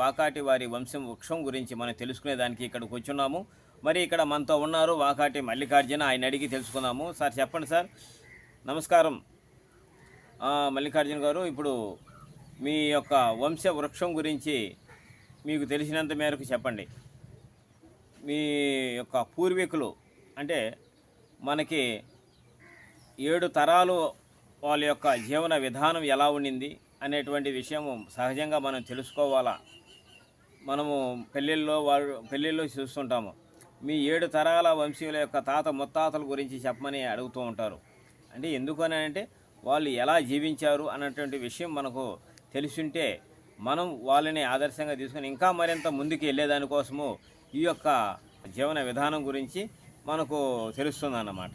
వాకాటి వారి వంశం వృక్షం గురించి మనం తెలుసుకునేదానికి ఇక్కడికి వచ్చున్నాము మరి ఇక్కడ మనతో ఉన్నారు వాకాటి మల్లికార్జున ఆయన అడిగి తెలుసుకున్నాము. సార్ చెప్పండి సార్. నమస్కారం. మల్లికార్జున గారు ఇప్పుడు మీ యొక్క వంశ వృక్షం గురించి మీకు తెలిసినంత మేరకు చెప్పండి. మీ యొక్క పూర్వీకులు అంటే మనకి ఏడు తరాలు వాళ్ళ యొక్క జీవన విధానం ఎలా ఉండింది అనేటువంటి విషయం సహజంగా మనం తెలుసుకోవాలా? మనము పెళ్ళిళ్ళలో వాళ్ళు పెళ్ళిళ్ళు చూస్తుంటాము. మీ ఏడు తరాల వంశీయుల యొక్క తాత ముత్తాతల గురించి చెప్పమని అడుగుతూ ఉంటారు. అంటే ఎందుకని అంటే వాళ్ళు ఎలా జీవించారు అన్నటువంటి విషయం మనకు తెలిసింటే మనం వాళ్ళని ఆదర్శంగా తీసుకొని ఇంకా మరింత ముందుకు వెళ్ళేదానికోసము ఈ యొక్క జీవన విధానం గురించి మనకు తెలుస్తుందన్నమాట.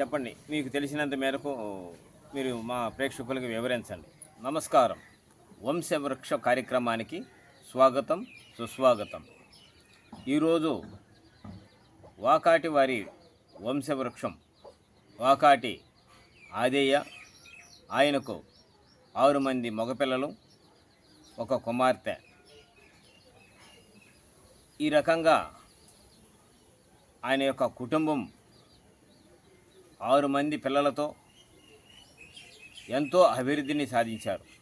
చెప్పండి మీకు తెలిసినంత మేరకు మీరు మా ప్రేక్షకులకు వివరించండి. నమస్కారం. వంశవృక్ష కార్యక్రమానికి స్వాగతం సుస్వాగతం. ఈరోజు వాకాటి వారి వంశవృక్షం. వాకాటి ఆదేయ ఆయనకు ఆరు మంది మగపిల్లలు ఒక కుమార్తె. ఈ రకంగా ఆయన యొక్క కుటుంబం ఆరు మంది పిల్లలతో ఎంతో అభివృద్ధిని సాధించారు.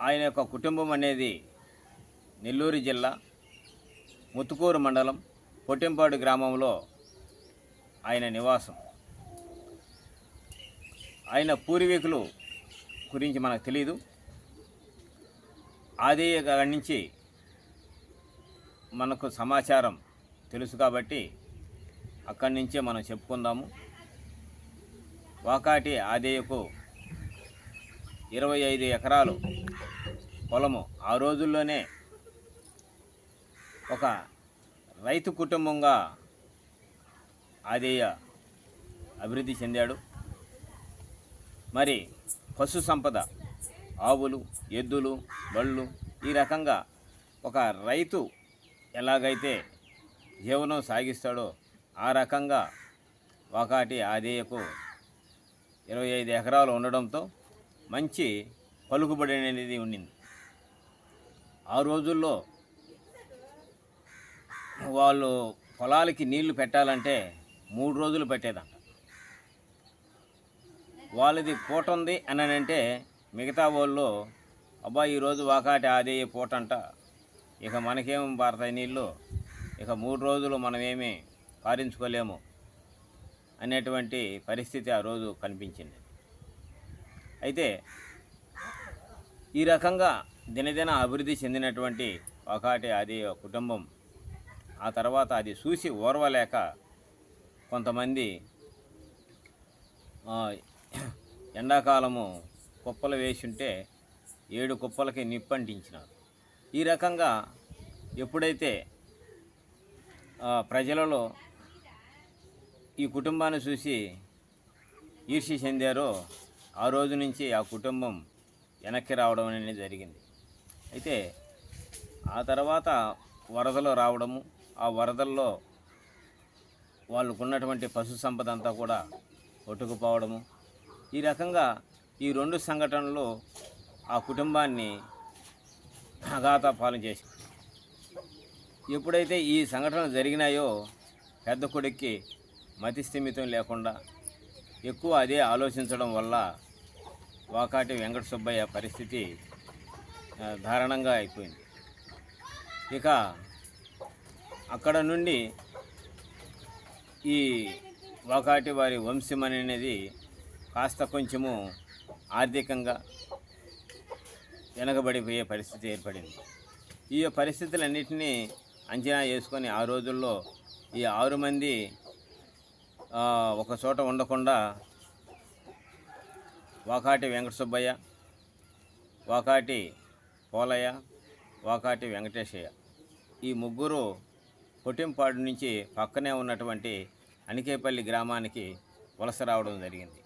ఆయన యొక్క కుటుంబం అనేది నెల్లూరు జిల్లా ముత్తుకూరు మండలం పొట్టెంపాడు గ్రామంలో ఆయన నివాసం. ఆయన పూర్వీకులు గురించి మనకు తెలియదు ఆదేయ నుంచి మనకు సమాచారం తెలుసు కాబట్టి అక్కడి నుంచే మనం చెప్పుకుందాము. వాకాటి ఆదేయకు ఇరవై ఐదు ఎకరాలు పొలము. ఆ రోజుల్లోనే ఒక రైతు కుటుంబంగా ఆదేయ అభివృద్ధి చెందాడు. మరి పశు సంపద ఆవులు ఎద్దులు బళ్ళు ఈ రకంగా ఒక రైతు ఎలాగైతే జీవనం సాగిస్తాడో ఆ రకంగా ఒకటి ఆదేయకు ఇరవై ఐదు ఎకరాలు ఉండడంతో మంచి పలుకుబడి అనేది ఉండింది. ఆ రోజుల్లో వాళ్ళు పొలాలకి నీళ్ళు పెట్టాలంటే మూడు రోజులు పెట్టేదంట. వాళ్ళది పూట ఉంది అని అంటే మిగతా వాళ్ళు అబ్బా ఈరోజు వాకాటి ఆదే పూట అంట. ఇక మనకేం పారతాయి నీళ్ళు ఇక మూడు రోజులు మనమేమి పారించుకోలేము. అనేటువంటి పరిస్థితి ఆ రోజు కనిపించింది. అయితే ఈ రకంగా దినదిన అభివృద్ధి చెందినటువంటి ఒకటి అది కుటుంబం. ఆ తర్వాత అది చూసి ఓర్వలేక కొంతమంది ఎండాకాలము కుప్పలు వేసుంటే ఏడు కుప్పలకి నిప్పంటించినారు ఈ రకంగా ఎప్పుడైతే ప్రజలలో ఈ కుటుంబాన్ని చూసి ఈర్ష్య చెందారో ఆ రోజు నుంచి ఆ కుటుంబం వెనక్కి రావడం అనేది జరిగింది. అయితే ఆ తర్వాత వరదలు రావడము ఆ వరదల్లో వాళ్ళకున్నటువంటి పశు సంపద అంతా కూడా కొట్టుకుపోవడము ఈ రకంగా ఈ రెండు సంఘటనలు ఆ కుటుంబాన్ని అఘాతపాలన చేసి ఎప్పుడైతే ఈ సంఘటనలు జరిగినాయో పెద్ద కొడుక్కి మతి స్థిమితం లేకుండా ఎక్కువ అదే ఆలోచించడం వల్ల వాకాటి వెంకట సుబ్బయ్య పరిస్థితి దారుణంగా అయిపోయింది. ఇక అక్కడ నుండి ఈ వాకాటి వారి వంశం అనేది కాస్త కొంచెము ఆర్థికంగా వెనకబడిపోయే పరిస్థితి ఏర్పడింది. ఈ పరిస్థితులన్నింటినీ అంచనా చేసుకొని ఆ రోజుల్లో ఈ ఆరు మంది ఒక చోట ఉండకుండా వాకాటి వెంకట సుబ్బయ్య వాకాటి పోలయ్య వాకాటి వెంకటేశయ్య. ఈ ముగ్గురు పొట్టింపాడు నుంచి పక్కనే ఉన్నటువంటి అనికేపల్లి గ్రామానికి వలస రావడం జరిగింది.